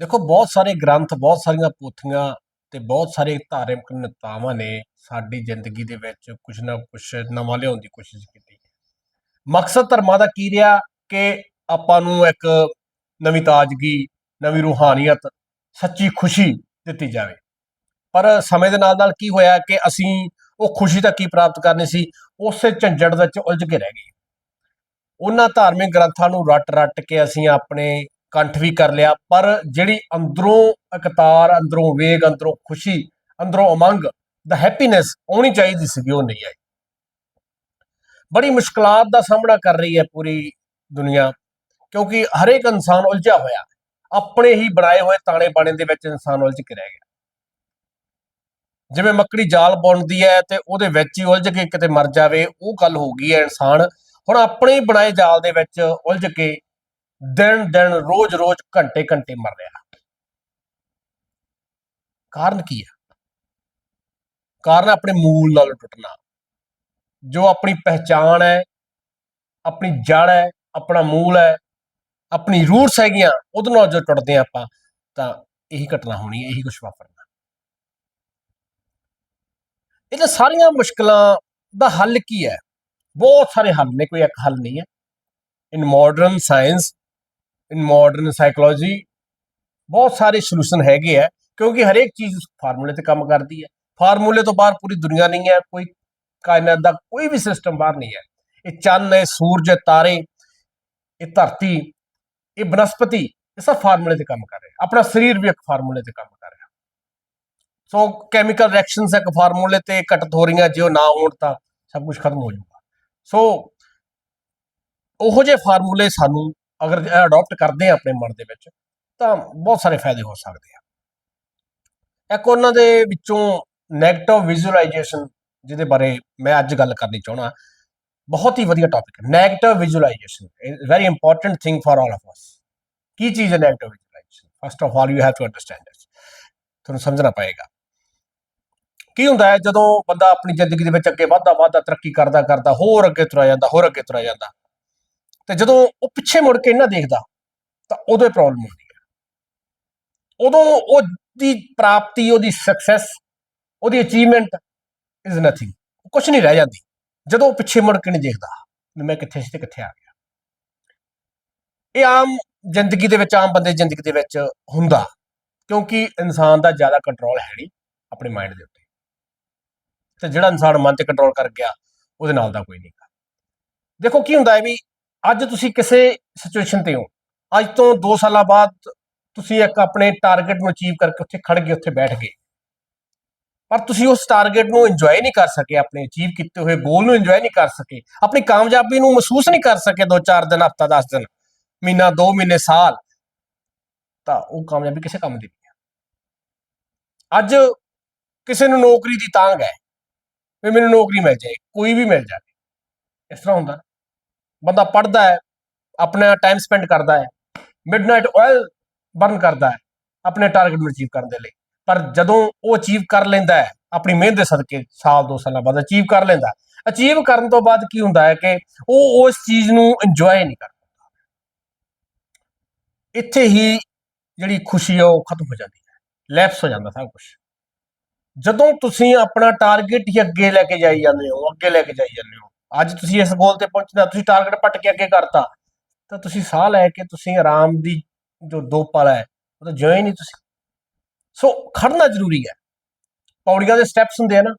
ਦੇਖੋ, ਬਹੁਤ ਸਾਰੇ ਗ੍ਰੰਥ, ਬਹੁਤ ਸਾਰੀਆਂ ਪੋਥੀਆਂ ਤੇ ਬਹੁਤ ਸਾਰੇ ਧਾਰਮਿਕ ਨੇਤਾਵਾਂ ਨੇ ਸਾਡੀ ਜ਼ਿੰਦਗੀ ਦੇ ਵਿੱਚ ਕੁਝ ਨਾ ਕੁਝ ਨਵਾਂ ਲਿਆਉਣ ਦੀ ਕੋਸ਼ਿਸ਼ ਕੀਤੀ। ਮਕਸਦ ਧਰਮਾਂ ਦਾ ਕੀ ਰਿਹਾ? ਕਿ ਆਪਾਂ ਨੂੰ ਇੱਕ ਨਵੀਂ ਤਾਜ਼ਗੀ, ਨਵੀਂ ਰੂਹਾਨੀਅਤ, ਸੱਚੀ ਖੁਸ਼ੀ ਦਿੱਤੀ ਜਾਵੇ। ਪਰ ਸਮੇਂ ਦੇ ਨਾਲ ਨਾਲ ਕੀ ਹੋਇਆ ਕਿ ਅਸੀਂ ਉਹ ਖੁਸ਼ੀ ਤਾਂ ਕੀ ਪ੍ਰਾਪਤ ਕਰਨੀ ਸੀ? ਉਸੇ ਝੰਜੜ ਵਿੱਚ ਉਲਝ ਕੇ ਰਹਿ ਗਏ। ਉਹਨਾਂ ਧਾਰਮਿਕ ਗ੍ਰੰਥਾਂ ਨੂੰ ਰੱਟ ਰੱਟ ਕੇ ਅਸੀਂ ਆਪਣੇ ਕੰਠ ਵੀ ਕਰ ਲਿਆ, ਪਰ ਜਿਹੜੀ ਅੰਦਰੋਂ ਇਕਤਾਰ, ਅੰਦਰੋਂ ਵੇਗ, ਅੰਦਰੋਂ ਖੁਸ਼ੀ, ਅੰਦਰੋਂ ਉਮੰਗ ਦਾ ਹੈਪੀਨੈਸ ਆਉਣੀ ਚਾਹੀਦੀ ਸੀ ਉਹ ਨਹੀਂ ਆਈ। ਬੜੀ ਮੁਸ਼ਕਲਾਂ ਦਾ ਸਾਹਮਣਾ ਕਰ ਰਹੀ ਹੈ ਪੂਰੀ ਦੁਨੀਆ, ਕਿਉਂਕਿ ਹਰੇਕ ਇਨਸਾਨ ਉਲਝਿਆ ਹੋਇਆ, ਆਪਣੇ ਹੀ ਬਣਾਏ ਹੋਏ ਤਾਣੇ ਬਾਣੇ ਦੇ ਵਿੱਚ ਇਨਸਾਨ ਉਲਝ ਕੇ ਰਹਿ ਗਿਆ। ਜਿਵੇਂ ਮੱਕੜੀ ਜਾਲ ਬੁਣਦੀ ਹੈ ਤੇ ਉਹਦੇ ਵਿੱਚ ਹੀ ਉਲਝ ਕੇ ਕਿਤੇ ਮਰ ਜਾਵੇ, ਉਹ ਗੱਲ ਹੋ ਗਈ ਹੈ ਇਨਸਾਨ, ਹੁਣ ਆਪਣੇ ਹੀ ਬਣਾਏ ਜਾਲ ਦੇ ਵਿੱਚ ਉਲਝ ਕੇ ਦਿਨ ਦਿਨ ਰੋਜ਼ ਰੋਜ਼ ਘੰਟੇ ਘੰਟੇ ਮਰ ਰਿਹਾ। ਕਾਰਨ ਕੀ ਹੈ ਕਾਰਨ ਆਪਣੇ ਮੂਲ ਨਾਲ ਟੁੱਟਣਾ। ਜੋ ਆਪਣੀ ਪਹਿਚਾਣ ਹੈ, ਆਪਣੀ ਜੜ ਹੈ, ਆਪਣਾ ਮੂਲ ਹੈ, ਆਪਣੀ ਰੂਟਸ ਹੈਗੀਆਂ, ਉਹਦੇ ਨਾਲ ਜੋ ਟੁੱਟਦੇ ਹਾਂ ਆਪਾਂ, ਤਾਂ ਇਹੀ ਘਟਨਾ ਹੋਣੀ ਹੈ, ਇਹੀ ਕੁਝ ਵਾਪਰਨਾ। ਇਹਨਾਂ ਸਾਰੀਆਂ ਮੁਸ਼ਕਲਾਂ ਦਾ ਹੱਲ ਕੀ ਹੈ? ਬਹੁਤ ਸਾਰੇ ਹੱਲ ਨੇ, ਕੋਈ ਇੱਕ ਹੱਲ ਨਹੀਂ ਹੈ। In modern science in modern psychology ਬਹੁਤ ਸਾਰੇ ਸੋਲੂਸ਼ਨ ਹੈਗੇ ਆ, ਕਿਉਂਕਿ ਹਰੇਕ ਚੀਜ਼ ਫਾਰਮੂਲੇ ਤੇ ਕੰਮ ਕਰਦੀ ਹੈ ਫਾਰਮੂਲੇ ਤੋਂ ਬਾਹਰ ਪੂਰੀ ਦੁਨੀਆ ਨਹੀਂ ਹੈ, ਕੋਈ ਕਾਇਨਾਤ ਦਾ ਕੋਈ ਵੀ ਸਿਸਟਮ ਬਾਹਰ ਨਹੀਂ ਹੈ। ਇਹ ਚੰਨ ਹੈ, ਸੂਰਜ ਹੈ, ਤਾਰੇ, ਇਹ ਧਰਤੀ, ਇਹ ਬਨਸਪਤੀ, ਇਹ ਸਭ ਫਾਰਮੂਲੇ ਤੇ ਕੰਮ ਕਰ ਰਿਹਾ। ਆਪਣਾ ਸਰੀਰ ਵੀ ਇੱਕ ਫਾਰਮੂਲੇ ਤੇ ਕੰਮ ਕਰ ਰਿਹਾ। ਸੋ ਕੈਮੀਕਲ ਰਿਐਕਸ਼ਨਸ ਇੱਕ ਫਾਰਮੂਲੇ ਤੇ ਘਟਤ ਹੋ ਰਹੀਆਂ, ਜੇ ਉਹ ਨਾ ਹੋਣ ਤਾਂ ਸਭ ਕੁਝ ਖਤਮ ਹੋ ਜਾਊਗਾ। ਸੋ ਉਹੋ ਜਿਹੇ ਫਾਰਮੂਲੇ ਸਾਨੂੰ ਅਗਰ ਅਡਾਪਟ ਕਰਦੇ ਆ ਆਪਣੇ ਮਨ ਦੇ ਵਿੱਚ, ਤਾਂ ਬਹੁਤ ਸਾਰੇ ਫਾਇਦੇ ਹੋ ਸਕਦੇ ਆ। ਇੱਕ ਉਹਨਾਂ ਦੇ ਵਿੱਚੋਂ ਨੈਗੇਟਿਵ ਵਿਜ਼ੂਅਲਾਈਜੇਸ਼ਨ ਜਿਹਦੇ ਬਾਰੇ ਮੈਂ ਅੱਜ ਗੱਲ ਕਰਨੀ ਚਾਹਣਾ ਬਹੁਤ ਹੀ ਵਧੀਆ ਟੌਪਿਕ ਹੈ। Negative visualization is very important thing for all of us ਕੀ ਚੀਜ਼ ਹੈ negative visualization first of all you have to understand this ਤੁਹਾਨੂੰ ਸਮਝਣਾ ਪਏਗਾ। ਕੀ ਹੁੰਦਾ ਹੈ ਜਦੋਂ ਬੰਦਾ ਆਪਣੀ ਜ਼ਿੰਦਗੀ ਦੇ ਵਿੱਚ ਅੱਗੇ ਵਧਦਾ ਵਧਦਾ ਤਰੱਕੀ ਕਰਦਾ ਕਰਦਾ ਹੋਰ ਅੱਗੇ ਤੁਰਿਆ ਜਾਂਦਾ, ਹੋਰ ਅੱਗੇ ਤੁਰਿਆ ਜਾਂਦਾ। ਤੇ ਜਦੋਂ ਉਹ ਪਿੱਛੇ ਮੁੜ ਕੇ ਇਹਨਾਂ ਦੇਖਦਾ, ਤਾਂ ਉਦੋਂ ਇਹ ਪ੍ਰੋਬਲਮ ਹੁੰਦੀ ਹੈ। ਉਦੋਂ ਉਹਦੀ ਪ੍ਰਾਪਤੀ, ਉਹਦੀ ਸਕਸੈਸ ਉਹਦੀ ਅਚੀਵਮੈਂਟ ਇਜ਼ ਨਥਿੰਗ ਕੁਝ ਨਹੀਂ ਰਹਿ ਜਾਂਦੀ। ਜਦੋਂ ਉਹ ਪਿੱਛੇ ਮੁੜ ਕੇ ਨਹੀਂ ਦੇਖਦਾ ਮੈਂ ਕਿੱਥੇ ਸੀ ਤੇ ਕਿੱਥੇ ਆ ਗਿਆ। ਇਹ ਆਮ ਜ਼ਿੰਦਗੀ ਦੇ ਵਿੱਚ, ਆਮ ਬੰਦੇ ਜ਼ਿੰਦਗੀ ਦੇ ਵਿੱਚ ਹੁੰਦਾ, ਕਿਉਂਕਿ ਇਨਸਾਨ ਦਾ ਜ਼ਿਆਦਾ ਕੰਟਰੋਲ ਹੈ ਨਹੀਂ ਆਪਣੇ ਮਾਈਂਡ ਦੇ ਉੱਤੇ। ਤੇ ਜਿਹੜਾ ਇਨਸਾਨ ਮਨ ਤੇ ਕੰਟਰੋਲ ਕਰ ਗਿਆ, ਉਹਦੇ ਨਾਲ ਦਾ ਕੋਈ ਨਹੀਂ। ਦੇਖੋ ਕੀ ਹੁੰਦਾ ਹੈ ਵੀ ਅੱਜ ਤੁਸੀਂ ਕਿਸੇ ਸਿਚੁਏਸ਼ਨ ਤੇ ਹੋ। ਅੱਜ ਤੋਂ 2 ਸਾਲਾਂ ਬਾਅਦ ਤੁਸੀਂ ਇੱਕ ਆਪਣੇ ਟਾਰਗੇਟ ਨੂੰ ਅਚੀਵ ਕਰਕੇ ਉੱਥੇ ਖੜ ਗਏ, ਉੱਥੇ ਬੈਠ ਗਏ। ਪਰ ਤੁਸੀਂ ਉਸ ਟਾਰਗੇਟ ਨੂੰ ਇੰਜੋਏ ਨਹੀਂ ਕਰ ਸਕੇ, ਆਪਣੇ ਅਚੀਵ ਕੀਤੇ ਹੋਏ ਗੋਲ ਨੂੰ ਇੰਜੋਏ ਨਹੀਂ ਕਰ ਸਕੇ, ਆਪਣੀ ਕਾਮਯਾਬੀ ਨੂੰ ਮਹਿਸੂਸ ਨਹੀਂ ਕਰ ਸਕੇ 2-4 ਦਿਨ, ਹਫਤਾ 10 ਦਿਨ, ਮਹੀਨਾ 2 ਮਹੀਨੇ, ਸਾਲ। ਤਾਂ ਉਹ ਕਾਮਯਾਬੀ ਕਿਸੇ ਕੰਮ ਦੀ ਨਹੀਂ ਹੈ। ਅੱਜ ਕਿਸੇ ਨੂੰ ਨੌਕਰੀ ਦੀ ਤਾਂਗ ਹੈ, ਵੀ ਮੈਨੂੰ ਨੌਕਰੀ ਮਿਲ ਜਾਏ, ਕੋਈ ਵੀ ਮਿਲ ਜਾਵੇ। ਇਸ ਤਰ੍ਹਾਂ ਹੁੰਦਾ। ਬੰਦਾ ਪੜਦਾ ਹੈ, ਆਪਣਾ ਟਾਈਮ ਸਪੈਂਡ ਕਰਦਾ ਹੈ ਮਿਡਨਾਈਟ ਆਇਲ ਬਰਨ ਕਰਦਾ ਹੈ, ਆਪਣੇ ਟਾਰਗੇਟ ਨੂੰ ਅਚੀਵ ਕਰਨ ਦੇ ਲਈ। ਪਰ ਜਦੋਂ ਉਹ ਅਚੀਵ ਕਰ ਲੈਂਦਾ ਹੈ, ਆਪਣੀ ਮਿਹਨਤ ਦੇ ਸਦਕੇ ਸਾਲ, ਦੋ ਸਾਲਾਂ ਬਾਅਦ ਅਚੀਵ ਕਰ ਲੈਂਦਾ ਅਚੀਵ ਕਰਨ ਤੋਂ ਬਾਅਦ ਕੀ ਹੁੰਦਾ ਹੈ ਕਿ ਉਹ ਉਸ ਚੀਜ਼ ਨੂੰ ਇੰਜੋਏ ਨਹੀਂ ਕਰ ਪਾਉਂਦਾ ਇੱਥੇ ਹੀ ਜਿਹੜੀ ਖੁਸ਼ੀ ਹੈ ਉਹ ਖਤਮ ਹੋ ਜਾਂਦੀ ਹੈ। ਲੈਪਸ ਹੋ ਜਾਂਦਾ ਸਭ ਕੁਝ ਜਦੋਂ ਤੁਸੀਂ ਆਪਣਾ ਟਾਰਗੇਟ ਹੀ ਅੱਗੇ ਲੈ ਕੇ ਜਾਈ ਜਾਂਦੇ ਹੋ, ਅੱਗੇ ਲੈ ਕੇ ਜਾਈ ਜਾਂਦੇ ਹੋ ਅੱਜ ਤੁਸੀਂ ਇਸ ਗੋਲ ਤੇ ਪਹੁੰਚਣਾ, ਤੁਸੀਂ ਟਾਰਗੇਟ ਪੱਟ ਕੇ ਅੱਗੇ ਕਰਤਾ, ਤਾਂ ਤੁਸੀਂ ਸਾਹ ਲੈ ਕੇ ਤੁਸੀਂ ਆਰਾਮ ਦੀ ਜੋ ਦੋ ਪਲ ਹੈ, ਉਹ ਤਾਂ ਜਿਉਂ ਹੀ ਨਹੀਂ ਤੁਸੀਂ। ਸੋ ਖੜਨਾ ਜ਼ਰੂਰੀ ਹੈ। ਪੌੜੀਆਂ ਦੇ ਸਟੈਪਸ ਹੁੰਦੇ ਆ ਨਾ,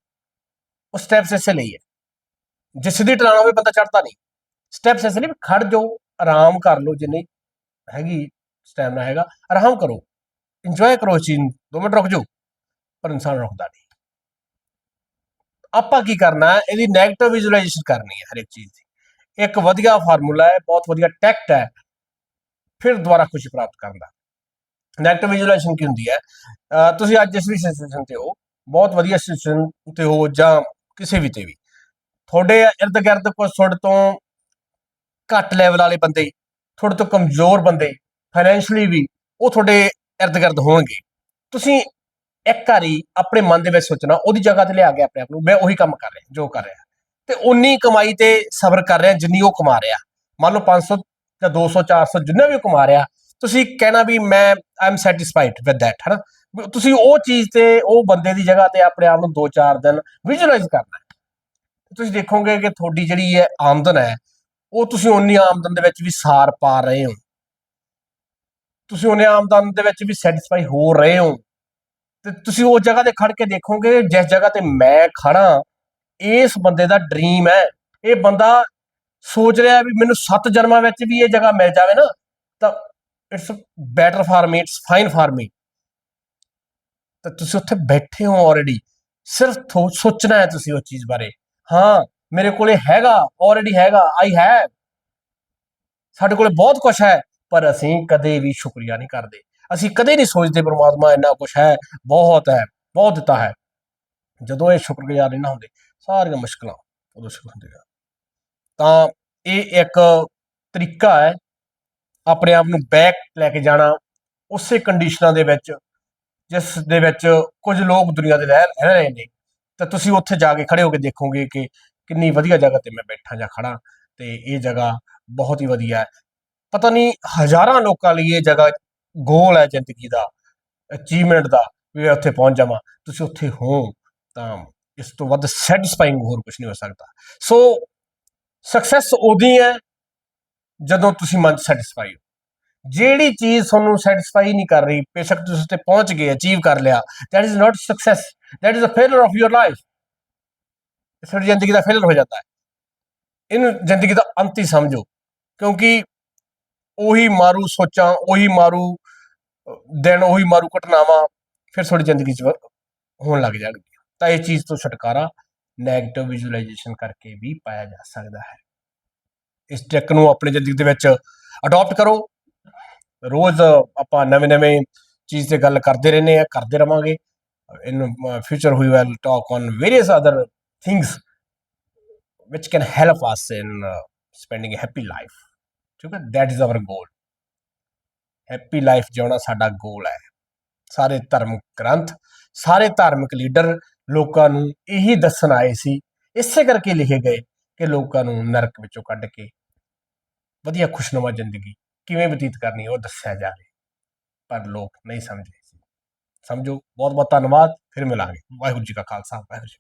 ਉਹ ਸਟੈਪਸ ਇਸੇ ਲਈ ਹੈ। ਜਿਸ ਦੀ ਢਲਾਣ ਹੋਵੇ ਬੰਦਾ ਚੜਦਾ ਨਹੀਂ। ਸਟੈਪਸ ਇਸੇ ਲਈ ਵੀ ਖੜ ਜਾਓ, ਆਰਾਮ ਕਰ ਲਓ, ਜਿੰਨੀ ਹੈਗੀ ਸਟੈਮਨਾ ਹੈਗਾ, ਆਰਾਮ ਕਰੋ। ਇੰਜੋਏ ਕਰੋ ਇਸ ਚੀਜ਼ ਨੂੰ। ਦੋ ਮਿੰਟ ਰੁਕ ਜਾਓ, ਪਰ ਇਨਸਾਨ ਰੁਕਦਾ ਨਹੀਂ। ਆਪਾਂ ਕੀ ਕਰਨਾ ਹੈ? ਇਹਦੀ 네ਗੇਟਿਵ ਵਿਜ਼ੂਅਲਾਈਜੇਸ਼ਨ ਕਰਨੀ ਹੈ ਹਰ ਇੱਕ ਚੀਜ਼ ਦੀ। ਇੱਕ ਵਧੀਆ ਫਾਰਮੂਲਾ ਹੈ, ਬਹੁਤ ਵਧੀਆ ਟੈਕਟ ਹੈ, ਫਿਰ ਦੁਬਾਰਾ ਖੁਸ਼ੀ ਪ੍ਰਾਪਤ ਕਰਨ ਦਾ। ਨੈਗੇਟਿਵ ਵਿਜ਼ੂਅਲਾਈਜੇਸ਼ਨ ਕੀ ਹੁੰਦੀ ਹੈ? ਤੁਸੀਂ ਅੱਜ ਜਿਸ ਵੀ ਸਿਚੁਏਸ਼ਨ ਤੇ ਹੋ, ਬਹੁਤ ਵਧੀਆ ਸਿਚੁਏਸ਼ਨ ਤੇ ਹੋ ਜਾਂ ਕਿਸੇ ਵੀ ਤੇ ਵੀ। ਤੁਹਾਡੇ ਇਰਦ ਗਿਰਦ ਕੁਝ ਤੁਹਾਡੇ ਤੋਂ ਘੱਟ ਲੈਵਲ ਵਾਲੇ ਬੰਦੇ, ਤੁਹਾਡੇ ਤੋਂ ਕਮਜ਼ੋਰ ਬੰਦੇ ਫਾਈਨੈਂਸ਼ਲੀ ਵੀ ਉਹ ਤੁਹਾਡੇ ਇਰਦ ਗਿਰਦ ਹੋਣਗੇ। ਤੁਸੀਂ ਇੱਕ ਵਾਰੀ ਆਪਣੇ ਮਨ ਦੇ ਵਿੱਚ ਸੋਚਣਾ, ਉਹਦੀ ਜਗ੍ਹਾ ਤੇ ਲਿਆ ਕੇ ਆਪਣੇ ਆਪ ਨੂੰ, ਮੈਂ ਉਹੀ ਕੰਮ ਕਰ ਰਿਹਾ, ਜੋ ਕਰ ਰਿਹਾ। ਤੇ ਉਨੀ ਕਮਾਈ ਤੇ ਸਬਰ ਕਰ ਰਿਹਾ ਜਿੰਨੀ ਉਹ ਕਮਾ ਰਿਹਾ। ਮੰਨ ਲਓ 500 ਜਾਂ 200 400 ਜਿੰਨਾ ਵੀ ਉਹ ਕਮਾ ਰਿਹਾ, ਤੁਸੀਂ ਕਹਿਣਾ ਵੀ ਮੈਂ ਆਈ ਸੈਟੀਸਫਾਈਡ ਵਿਦ ਥੈਟ ਹਨਾ? ਤੁਸੀਂ ਉਹ ਚੀਜ਼ ਤੇ, ਉਹ ਬੰਦੇ ਦੀ ਜਗ੍ਹਾ ਤੇ ਆਪਣੇ ਆਪ ਨੂੰ 2-4 ਦਿਨ ਵਿਜ਼ੂਅਲਾਈਜ਼ ਕਰਨਾ। ਤੁਸੀਂ ਦੇਖੋਗੇ ਕਿ ਤੁਹਾਡੀ ਜਿਹੜੀ ਹੈ ਆਮਦਨ ਹੈ, ਉਹ ਤੁਸੀਂ ਉਨੀ ਆਮਦਨ ਦੇ ਵਿੱਚ ਵੀ ਸਾਰ ਪਾ ਰਹੇ ਹੋ। ਤੁਸੀਂ ਉਹਨੇ ਆਮਦਨ ਦੇ ਵਿੱਚ ਵੀ ਸੈਟੀਸਫਾਈ ਹੋ ਰਹੇ ਹੋ। ਤੇ ਤੁਸੀਂ ਉਸ ਜਗ੍ਹਾ ਤੇ ਖੜ ਕੇ ਦੇਖੋਗੇ, ਜਿਸ ਜਗ੍ਹਾ ਤੇ ਮੈਂ ਖੜਾ ਇਸ ਬੰਦੇ ਦਾ ਡ੍ਰੀਮ ਹੈ। ਇਹ ਬੰਦਾ ਸੋਚ ਰਿਹਾ ਵੀ ਮੈਨੂੰ ਸੱਤ ਜਨਮਾਂ ਵਿੱਚ ਵੀ ਇਹ ਜਗ੍ਹਾ ਮਿਲ ਜਾਵੇ ਨਾ, ਤਾਂ it's better for me it's fine for me ਤਾਂ ਤੁਸੀਂ ਉੱਥੇ ਬੈਠੇ ਹੋ ਆਲਰੇਡੀ ਸਿਰਫ ਸੋਚਣਾ ਹੈ ਤੁਸੀਂ ਉਸ ਚੀਜ਼ ਬਾਰੇ। ਹਾਂ, ਮੇਰੇ ਕੋਲੇ ਹੈਗਾ ਆਲਰੇਡੀ ਹੈਗਾ ਆਈ ਹੈਵ ਸਾਡੇ ਕੋਲੇ ਬਹੁਤ ਕੁਝ ਹੈ, ਪਰ ਅਸੀਂ ਕਦੇ ਵੀ ਸ਼ੁਕਰੀਆ ਨਹੀਂ ਕਰਦੇ। ਅਸੀਂ ਕਦੇ ਨਹੀਂ ਸੋਚਦੇ ਪ੍ਰਮਾਤਮਾ ਇੰਨਾ ਕੁਝ ਹੈ, ਬਹੁਤ ਹੈ, ਬਹੁਤ ਦਿੱਤਾ ਹੈ। ਜਦੋਂ ਇਹ ਸ਼ੁਕਰਗੁਜ਼ਾਰ ਨਹੀਂ ਨਾ ਹੁੰਦੇ, ਸਾਰੀਆਂ ਮੁਸ਼ਕਲਾਂ ਉਦੋਂ ਸ਼ੁਰੂ ਹੁੰਦੀਆਂ। ਤਾਂ ਇਹ ਇੱਕ ਤਰੀਕਾ ਹੈ, ਆਪਣੇ ਆਪ ਨੂੰ ਬੈਕ ਲੈ ਕੇ ਜਾਣਾ, ਉਸੇ ਕੰਡੀਸ਼ਨਾਂ ਦੇ ਵਿੱਚ, ਜਿਸ ਦੇ ਵਿੱਚ ਕੁਝ ਲੋਕ ਦੁਨੀਆ ਦੇ ਰਹਿ ਰਹਿ ਰਹੇ ਨੇ। ਤਾਂ ਤੁਸੀਂ ਉੱਥੇ ਜਾ ਕੇ ਖੜੇ ਹੋ ਕੇ ਦੇਖੋਗੇ ਕਿ ਕਿੰਨੀ ਵਧੀਆ ਜਗ੍ਹਾ ਤੇ ਮੈਂ ਬੈਠਾ ਜਾਂ ਖੜਾ, ਤੇ ਇਹ ਜਗ੍ਹਾ ਬਹੁਤ ਹੀ ਵਧੀਆ ਹੈ। ਪਤਾ ਨਹੀਂ ਹਜ਼ਾਰਾਂ ਲੋਕਾਂ ਲਈ ਇਹ ਜਗ੍ਹਾ ਗੋਲ ਹੈ ਜ਼ਿੰਦਗੀ ਦਾ ਅਚੀਵਮੈਂਟ ਦਾ, ਵੀ ਮੈਂ ਉੱਥੇ ਪਹੁੰਚ ਜਾਵਾਂ। ਤੁਸੀਂ ਉੱਥੇ ਹੋ ਤਾਂ ਇਸ ਤੋਂ ਵੱਧ ਸੈਟੀਸਫਾਈਂਗ ਹੋਰ ਕੁਝ ਨਹੀਂ ਹੋ ਸਕਦਾ। ਸੋ ਸਕਸੈਸ ਉਹਦੀ ਹੈ ਜਦੋਂ ਤੁਸੀਂ ਮਨ ਸੈਟੀਸਫਾਈ ਹੋ। ਜਿਹੜੀ ਚੀਜ਼ ਤੁਹਾਨੂੰ ਸੈਟੀਸਫਾਈ ਨਹੀਂ ਕਰ ਰਹੀ, ਬੇਸ਼ੱਕ ਤੁਸੀਂ ਉੱਤੇ ਪਹੁੰਚ ਗਏ ਅਚੀਵ ਕਰ ਲਿਆ that is not success that is a failure of your life ਸਾਡੀ ਜ਼ਿੰਦਗੀ ਦਾ ਫੇਲਰ ਹੋ ਜਾਂਦਾ ਹੈ। ਇਹਨੂੰ ਜ਼ਿੰਦਗੀ ਦਾ ਅੰਤ ਹੀ ਸਮਝੋ, ਕਿਉਂਕਿ ਉਹੀ ਮਾਰੂ ਸੋਚਾਂ, ਉਹੀ ਮਾਰੂ ਦਿਨ ਉਹੀ ਮਾਰੂ ਘਟਨਾਵਾਂ ਫਿਰ ਤੁਹਾਡੀ ਜ਼ਿੰਦਗੀ 'ਚ ਹੋਣ ਲੱਗ ਜਾਣਗੀਆਂ। ਤਾਂ ਇਹ ਚੀਜ਼ ਤੋਂ ਛੁਟਕਾਰਾ ਨੈਗੇਟਿਵ ਵਿਜ਼ੂਅਲਾਈਜੇਸ਼ਨ ਕਰਕੇ ਵੀ ਪਾਇਆ ਜਾ ਸਕਦਾ ਹੈ। ਇਸ ਟੈਕ ਨੂੰ ਆਪਣੀ ਜ਼ਿੰਦਗੀ ਦੇ ਵਿੱਚ ਅਡਾਪਟ ਕਰੋ। ਰੋਜ਼ ਆਪਾਂ ਨਵੇਂ-ਨਵੇਂ ਚੀਜ਼ ਤੇ ਗੱਲ ਕਰਦੇ ਰਹਿੰਦੇ ਆ ਕਰਦੇ ਰਵਾਂਗੇ। In future we will talk on various other things which can help us in uh, spending a happy life ਠੀਕ ਹੈ? That is our goal happy life ਜਿਉਣਾ ਸਾਡਾ ਗੋਲ ਹੈ। ਸਾਰੇ ਧਰਮ ਗ੍ਰੰਥ, ਸਾਰੇ ਧਾਰਮਿਕ ਲੀਡਰ ਲੋਕਾਂ ਨੂੰ ਇਹੀ ਦੱਸਣ ਆਏ ਸੀ, ਇਸੇ ਕਰਕੇ ਲਿਖੇ ਗਏ ਕਿ ਲੋਕਾਂ ਨੂੰ ਨਰਕ ਵਿੱਚੋਂ ਕੱਢ ਕੇ ਵਧੀਆ ਖੁਸ਼ਨੁਮਾ ਜ਼ਿੰਦਗੀ ਕਿਵੇਂ ਬਤੀਤ ਕਰਨੀ ਉਹ ਦੱਸਿਆ ਜਾਵੇ ਪਰ ਲੋਕ ਨਹੀਂ ਸਮਝੇ ਸੀ ਸਮਝੋ ਬਹੁਤ ਬਹੁਤ ਧੰਨਵਾਦ, ਫਿਰ ਮਿਲਾਂਗੇ। ਵਾਹਿਗੁਰੂ ਜੀ ਕਾ ਖਾਲਸਾ, ਵਾਹਿਗੁਰੂ ਜੀ